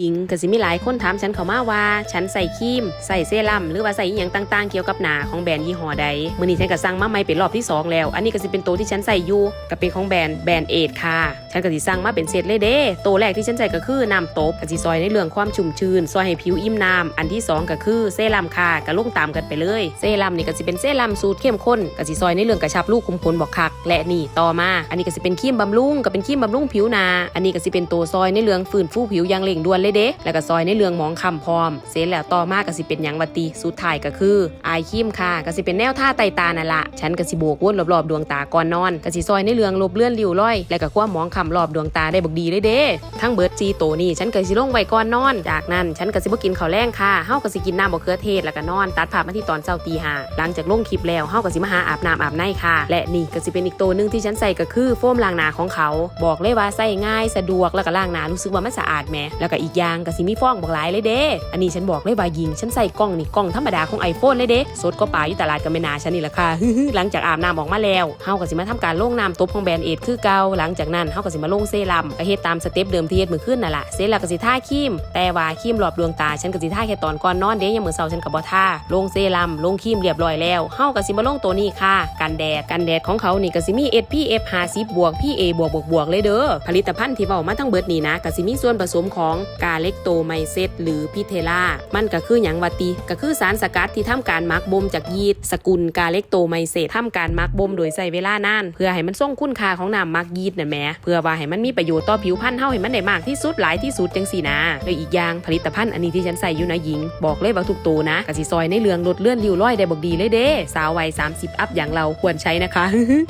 หญิงก็สิมีหลายคนถามฉันเข้ามาว่า ฉันใส่ครีม ใส่เซรั่มหรือว่าใส่อหยังต่างๆ เกี่ยวกับหนาของแบรนด์ยี่ห้อใดมื้อนี้ฉันก็สั่งมาใหม่เป็นรอบที่สองแล้ว อันนี้ก็สิเป็นตัวที่ฉันใส่อยู่ก็เป็นของแบรนด์แบรนด์เอทค่ะ ฉันก็สิสั่งมาเป็นเซตเลยเด้ตัวแรกที่ฉันใส่ก็คือน้ำตบก็สิซอยในเรื่องความชุ่มชื้นซอยให้ผิวอิ่มน้ำอันที่สองก็คือเซรั่มค่ะก็ลงตามกันไปเลยเซรั่มนี่ก็สิเป็นเซรั่มสูตรเข้มข้นก็สิซอยในเรื่องกระชับรูกขุมขนบอกคัก และนี่ต่อมา อันนี้ก็สิเป็นครีมบำรุงก็เป็นครีมบำรุงผิวหนา อันนี้ก็สิเป็นตัวซอยในเรื่องฟื้นฟูผิวอย่างเร่งด่วนเลยเด้แล้วก็ซอยในเรื่องมองคำพร้อม เสร็จแล้วต่อมาก็สิเป็นหยังวัตีสุดท้ายก็คืออายครีมค่ะก็สิเป็นแนวท่าไตตานั่นละฉันก็สิโบกวนรอบๆดวงตาก่อนนอนก็สิซอยในเรื่องลบเลื่อนริ้วรอย และก็ความมองคำรอบดวงตาได้บักดีเลยเด้ทั้งเบิร์ดจีโตนี่ฉันก็สิลงไว้ก่อนนอน จากนั้นฉันก็สิบ่กินข้าวแรงค่ะเฮาก็สิกินน้ำมะเขือเทศแล้วก็นอน ตัดภาพมาที่ตอนเช้าตีห้าหลังจากลงคลิปแล้วเฮาก็สิมาหาอาบน้ำอาบในค่ะ และนี่ก็สิเป็นอีกตัวหนึงที่ฉันใส่ก็คือโฟมล้างหน้าของเขา บอกเลยว่าใส่ง่ายสะดวกแล้วก็ล้างหน้ารู้สึกว่ามันสะอาดแหมแล้วก็อีกย่างก็สิมีฟองบอกหลายเลยเด้ อันนี้ฉันบอกเลยว่ายิง ฉันใส่กล้องนี่กล้องธรรมดาของ iPhone เลยเด้สดก็ป่าอยู่ตลาดกับแม่นาฉันนี่แหละค่ะหลังจากอาบน้ำออกมาแล้วเฮาก็สิมาทำการลงน้ำตบของแบรนด์เอทคือเก่าหลังจากนั้นเฮาก็สิมาลงเซรั่มก็เฮ็ดตามสเต็ปเดิมที่เฮ็ดมื้อคืนนั่นล่ะเสร็จแล้วก็สิทาครีมแต่ว่าครีมรอบดวงตาฉันก็สิทาแค่ตอนก่อนนอนเด้ยามมื้อเช้าฉันก็บ่ทาลงเซรั่มลงครีมเรียบร้อยแล้วเฮาก็สิมาลงตัวนี้ค่ะกันแดดกันแดดของเขานี่ก็สิมี SPF 50บวก PA บวกบวกบวกเลยเด้อผลิตภัณฑ์ที่เว้ามาทั้งเบิดนี่นะก็สิมีส่วนผสมของกาเล็กโตไมเซตหรือพิเทล่ามันก็คือหยังวาติ ก็คือสารสกัดที่ทำการมักบ่มจากยีสต์สกุลกาเล็กโตไมเซตทำการมักบ่มโดยใช้เวลานาน เพื่อให้มันส่งคุณค่าของน้ำมักยีสต์น่ะแหมเพื่อว่าให้มันมีประโยชน์ต่อผิวพรรณเฮาให้มันได้มากที่สุดหลายที่สุดจังซี่นะแล้วอีกอย่างผลิตภัณฑ์อันนี้ที่ฉันใส่อยู่นะหญิง บอกเลยว่าทุกตัวนะกสิซอยในเรื่องลดเลื่อนริ้วรอยได้บอกดีเลยเด้สาววัย30 อัพอย่างเราควรใช้นะคะ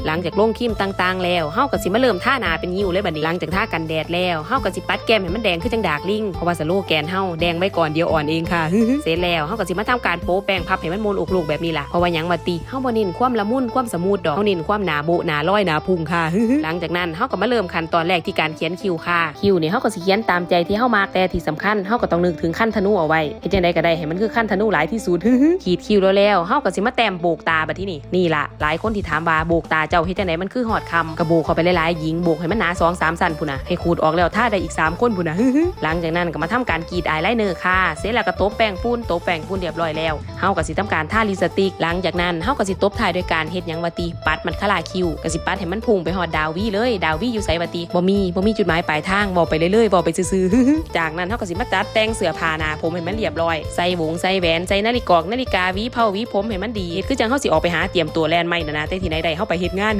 หลังจากลงครีมต่างๆ แล้วเฮาก็สิมาเริ่มท่าหนาเป็นยิ้วเลยบัดนี้หลังจากท่ากันแดดแล้วเฮาก็สิปัดแก้มให้มันแดงขึ้นจังดากลิงเพราะว่าสโลแกนเฮาแดงไว้ก่อนเดียวอ่อนเองค่ะ เสร็จแล้วเฮาก็สิมาทำการโป๊แป้งพับให้มันมูนอกลูกแบบนี้ล่ะเพราะว่าหยังว่าติเฮาบ่เน้นความละมุนความสมูทดอกเฮาเน้นความหนาโบะหนาลอยหนาพุงค่ะ หลังจากนั้นเฮาก็มาเริ่มขั้นตอนแรกที่การเขียนคิวค่ะ คิวนี่เฮาก็สิเขียนตามใจที่เฮามักแต่ที่สำคัญเฮาก็ต้องนึกถึงขั้นธนูเอาไว้เฮ็ดจังได๋ก็ได้ให้มันคือขั้นธนูหลายที่สุดขีดคิวแล้วแล้วเฮาก็สิมาแต้มโบกตาบัดที่นี่นี่ล่ะหลายคนที่ถามว่าโบกตาเจ้าเฮ็ดจังได๋มันคือหอดคำกระโบกเข้าไปหลายๆหญิงโบกให้มันหนาสองสามสั้นพุ่นน่ะให้ขูดออกแล้วท่าได้อีกสามคนพุ่นน่ะหลังจากนั้นก็มาทำการกรีดอายไลเนอร์ค่ะ เสร็จแล้วก็ตบแป้งฝุ่นตบแป้งฝุ่นเรียบร้อยแล้วเฮาก็สิทำการทาลิสติก หลังจากนั้นเฮาก็สิตบท้ายด้วยการเฮ็ดหยังวาติปัดมันคลาคิวก็สิปัดให้มันพุ่งไปฮอดดาววีเลยดาววีอยู่ไสวาติบ่มีบ่มีจุดหมายปลายทางบอกไปเรื่อยๆบอกไปซื่อๆจากนั้นเฮาก็สิมาตัดแต่งเสื้อผ้าหน้าผมให้มันเรียบร้อยใส่วงใส่แหวนใส่นาฬิกานาฬิกาวีเผาวีผมให้มันดีคือจังเฮาสิออกไปหาเตรียมตัวแลนด์ใหม่นะนะแต่ที่ไหนได้เฮาไปเฮ็ดงาน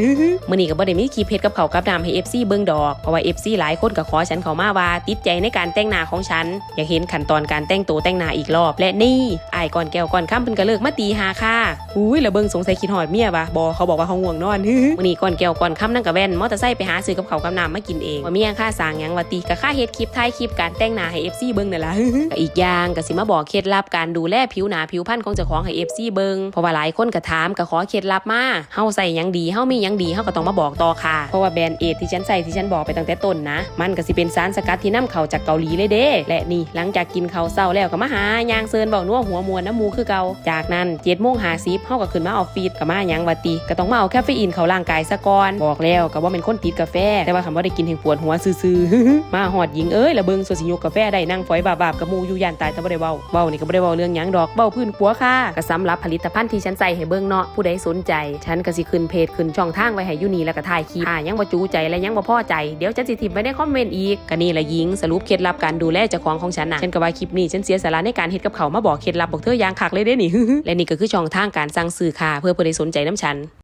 มื้อนี้ก็บ่ได้มีคลิปเฮ็ดกับเขากับน้ำให้ FC เบิ่งดอกเพราะว่า FC หลายคนก็ขอฉันเข้ามาว่าติดใจในการแต่งหน้าของฉัน อยากเห็นขั้นตอนการแต่งตัวแต่งหน้าอีกรอบ และนี่อ้ายก่อนแก้วก่อนค่ำเพิ่นก็เลิกมาตีหาค่ะอุ้ยแล้วเบิงสงสัยคิดฮอดเมียวะบ่เขาบอกว่าเขาง่วงนอนมื้อนี้ก่อนแก้วก่อนค่ำนั่งกับแว่นมอเตอร์ไซค์ไปหาซื้อกับเขากับน้ำมากินเองว่าเมียค่าสางยังว่าติก็ค่าเฮ็ดคลิปถ่ายคลิปการแต่งหน้าให้ FC เบิงนั่นละก็อีกอย่างก็สิมาบอกเคล็ดลับการดูแลผิวหนาผิวพรรณของเจ้าของให้ FC เบิงเพราะว่าหลายคนก็ถามก็ขอเคล็ดลับมาเฮาใส่ยังดีเฮามียังดีเฮาก็ต้องมาบอกต่อค่ะเพราะว่าแบรนด์เอทที่ฉันใส่ที่ฉันบอกไปตั้งแต่ต้นนะ มันก็สิเป็นสารสกัดที่นำเข้าจากเกาหลีเลยเด้และนี่หลังจากกินข้าวเช้าแล้วก็มาหายางเซินเว้านัวหัวมวนน้ำมูคือเกาจากนั้น7โมง50เฮาก็ขึ้นมาออฟฟิศก็มายังว่าติก็ต้องมาเอาแคเฟอีนเข้าร่างกายซะก่อนบอกแล้วก็ว่าเป็นคนติดกาแฟ แต่ว่าคำว่าได้กินแห่งปวดหัวซื่อๆมาหอดหญิงเอ้ยละเบิงสวดสิยกกาแฟได้นั่งฝอยบาบๆกับมูอยู่ยานตายแต่บ่ได้เว้าเว้านี่ก็บ่ได้เว้าเรื่องหยังดอกเว้าพื้นปัวค่ะก็สำหรับผลิตภัณฑ์ที่ฉันใส่ให้เบิ่งเนาะผู้ใดสนใจ ฉันก็สิขึ้นเพจขึ้นช่องทางไว้ให้อยู่นี่แล้วก็ถ่ายคลิปอ่ายังบ่จูใจและยังบ่พอใจเดี๋ยวฉันสิทิมไว้ในคอมเมนต์อีกก็นี่ละหญิงสรุปเคล็ดลับการดููแลเจ้าของของฉันนะฉันก็ว่าคลิปนี้ฉันเสียสาระในการเฮ็ดกับเขามาบอกเคล็ดลับบอกเธออย่างคักเลยเด้นี่และนี่ก็คือช่องทางการสั่งซื้อค่ะเพื่อผู้ใดสนใจน้ำฉัน